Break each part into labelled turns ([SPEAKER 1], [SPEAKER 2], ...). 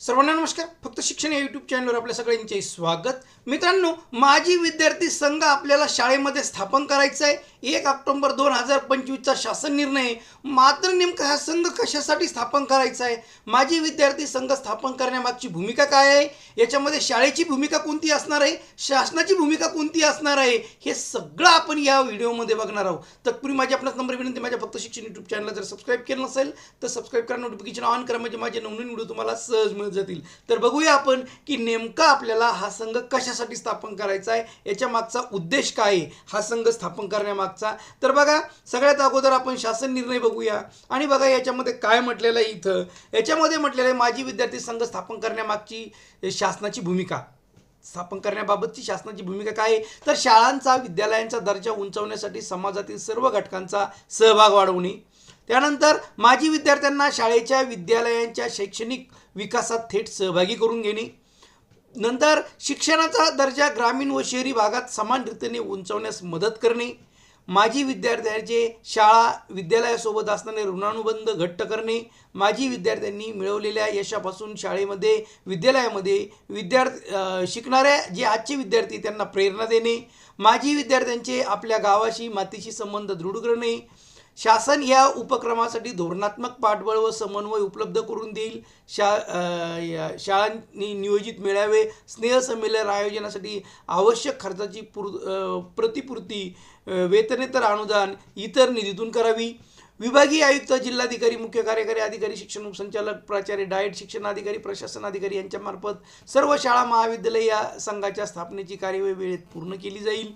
[SPEAKER 1] सर्वांना नमस्कार. फक्त शिक्षण या यूट्यूब चॅनलवर आपल्या सगळ्यांचे स्वागत. मित्रांनो माजी विद्यार्थी संघ आपल्याला शाळेमध्ये स्थापन करायचा आहे. एक ऑक्टोंबर दोन हजार पंचवीसचा शासन निर्णय आहे. मात्र नेमका हा संघ कशासाठी स्थापन करायचा आहे? माजी विद्यार्थी संघ स्थापन करण्यामागची भूमिका काय आहे? याच्यामध्ये शाळेची भूमिका कोणती असणार आहे? शासनाची भूमिका कोणती असणार आहे? हे सगळं आपण या व्हिडिओमध्ये बघणार आहोत. तत्पूर्वी माझी आपणास नंबर विनंती माझ्या फक्त शिक्षण यूट्यूब चॅनलला जर सबस्क्राईब केलं नसेल तर सबस्क्राईब करा नोटिफिकेशन ऑन करा. म्हणजे माझे नवनवीन व्हिडिओ तुम्हाला सहज मिळत जातील. तर बघूया आपण की नेमका आपल्याला हा संघ कशासाठी स्थापन करायचा आहे याच्या मागचा उद्देश काय आहे हा संघ स्थापन करण्यामागचा. तर बघा सगळ्यात अगोदर आपण शासन निर्णय बघूया. आणि बघा याच्यामध्ये काय म्हटलेलं आहे इथं? याच्यामध्ये म्हटलेलं आहे माजी विद्यार्थी संघ स्थापन करण्यामागची शासनाची भूमिका. स्थापन करण्याबाबतची शासनाची भूमिका काय आहे? तर शाळांचा विद्यालयांचा दर्जा उंचावण्यासाठी समाजातील सर्व घटकांचा सहभाग वाढवणे. त्यानंतर माजी विद्यार्थ्यांना शाळेच्या विद्यालयांच्या शैक्षणिक विकासात थेट सहभागी करून घेणे. नंतर शिक्षणाचा दर्जा ग्रामीण व शहरी भागात समान रीतीने उंचावण्यास मदत करणे. माजी विद्यार्थ्यांचे शाळा विद्यालयासोबत असणारे ऋणानुबंध घट्ट करणे. माजी विद्यार्थ्यांनी मिळवलेल्या यशापासून शाळेमध्ये विद्यालयामध्ये विद्यार्थी शिकणाऱ्या जे आजचे विद्यार्थी त्यांना प्रेरणा देणे. माजी विद्यार्थ्यांचे आपल्या गावाशी मातीशी संबंध दृढ करणे. शासन या उपक्रमासाठी धोरणात्मक पाठबळ व समन्वय उपलब्ध करून देईल. शा या शाळांनी नियोजित मेळावे स्नेहसंमेलन आयोजनासाठी आवश्यक खर्चाची पुर प्रतिपूर्ती वेतनेतर अनुदान इतर निधीतून करावी. विभागीय आयुक्त जिल्हाधिकारी मुख्य कार्यकारी अधिकारी शिक्षण उपसंचालक प्राचार्य डाएट शिक्षण अधिकारी प्रशासन अधिकारी यांच्यामार्फत सर्व शाळा महाविद्यालय या संघाच्या स्थापनेची कार्यवाही वेळेत पूर्ण केली जाईल.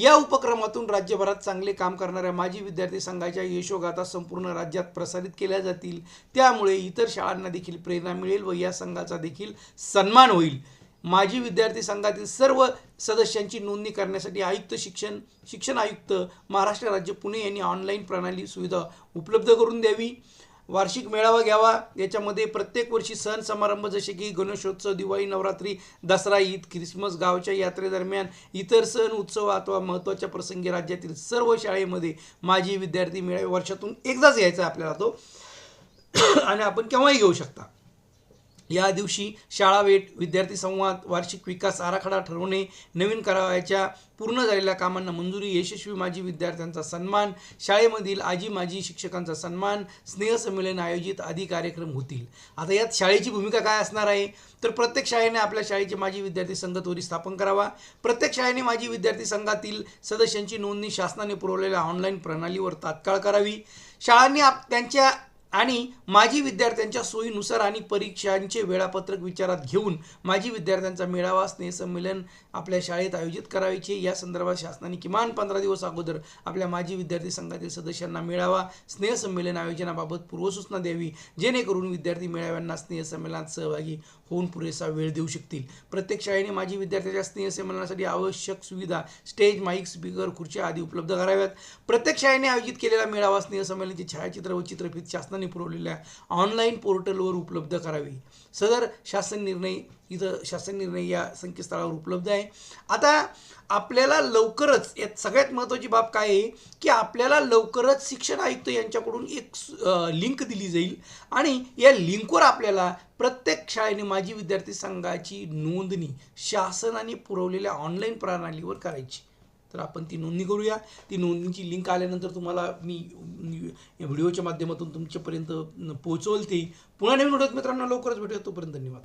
[SPEAKER 1] या उपक्रमातून राज्यभरात चांगले काम करणाऱ्या माजी विद्यार्थी संघाच्या यशोगाथा संपूर्ण राज्यात प्रसारित केल्या जातील. त्यामुळे इतर शाळांना देखील प्रेरणा मिळेल व या संघाचा देखील सन्मान होईल. माजी विद्यार्थी संघातील सर्व सदस्यांची नोंदणी करण्यासाठी आयुक्त शिक्षण शिक्षण आयुक्त महाराष्ट्र राज्य पुणे यांनी ऑनलाईन प्रणाली सुविधा उपलब्ध करून द्यावी. वार्षिक मेळावा घ्यावा. याच्यामध्ये प्रत्येक वर्षी सण समारंभ जसे की गणेशोत्सव दिवाळी नवरात्री दसरा ईद ख्रिसमस गावच्या यात्रेदरम्यान इतर सण उत्सव अथवा महत्त्वाच्या प्रसंगी राज्यातील सर्व शाळेमध्ये माजी विद्यार्थी मेळावे वर्षातून एकदाच यायचा आपल्याला तो. आणि आपण केव्हाही घेऊ शकता. या दिवशी शाळा भेट विद्यार्थी संवाद वार्षिक विकास आराखडा ठरवणे नवीन करावयाच्या पूर्ण झालेल्या कामांना मंजुरी यशस्वी माजी विद्यार्थ्यांचा सन्मान शाळेमधील आजी माजी शिक्षकांचा सन्मान स्नेहसंमेलन आयोजित आदी कार्यक्रम होतील. आता यात शाळेची भूमिका काय असणार आहे? तर प्रत्येक शाळेने आपल्या शाळेचे माजी विद्यार्थी संघ त्वरित स्थापन करावा. प्रत्येक शाळेने माजी विद्यार्थी संघातील सदस्यांची नोंदणी शासनाने पुरवलेल्या ऑनलाईन प्रणालीवर तात्काळ करावी. शाळांनी आप त्यांच्या आणि माजी विद्यार्थ्यांच्या सोयीनुसार आणि परीक्षांचे वेळापत्रक विचारात घेऊन माजी विद्यार्थ्यांचा मेळावा स्नेहसंमेलन आपल्या शाळेत आयोजित करायचे. या संदर्भात शासनाने किमान पंधरा दिवस अगोदर आपल्या माजी विद्यार्थी संघातील सदस्यांना मेळावा स्नेहसंमेलन आयोजनाबाबत पूर्वसूचना द्यावी. जेणेकरून विद्यार्थी मेळाव्यांना स्नेहसंमेलनात सहभागी होऊन पुरेसा वेळ देऊ शकतील. प्रत्येक शाळेने माजी विद्यार्थ्यांच्या स्नेहसंमेलनासाठी आवश्यक सुविधा स्टेज माईक स्पीकर खुर्च्या आदी उपलब्ध कराव्यात. प्रत्येक शाळेने आयोजित केलेला मेळावा स्नेहसंमेलनाचे छायाचित्र व चित्रफित शासनाने पुरवलेल्या ऑनलाईन पोर्टलवर उपलब्ध करावी. सदर शासन निर्णय इथं शासन निर्णय या संकेतस्थळावर उपलब्ध आहे. आता आपल्याला लवकरच यात सगळ्यात महत्त्वाची बाब काय आहे की आपल्याला लवकरच शिक्षण आयुक्त यांच्याकडून एक लिंक दिली जाईल. आणि या लिंकवर आपल्याला प्रत्येक शाळेने माजी विद्यार्थी संघाची नोंदणी शासनाने पुरवलेल्या ऑनलाईन प्रणालीवर करायची. तर आपण ती नोंदणी करूया. ती नोंदणीची लिंक आल्यानंतर तुम्हाला मी व्हिडिओच्या माध्यमातून तुमच्यापर्यंत पोहोचवल ती पुन्हा नवीन मित्रांनो लवकरच भेटूया. तोपर्यंत धन्यवाद.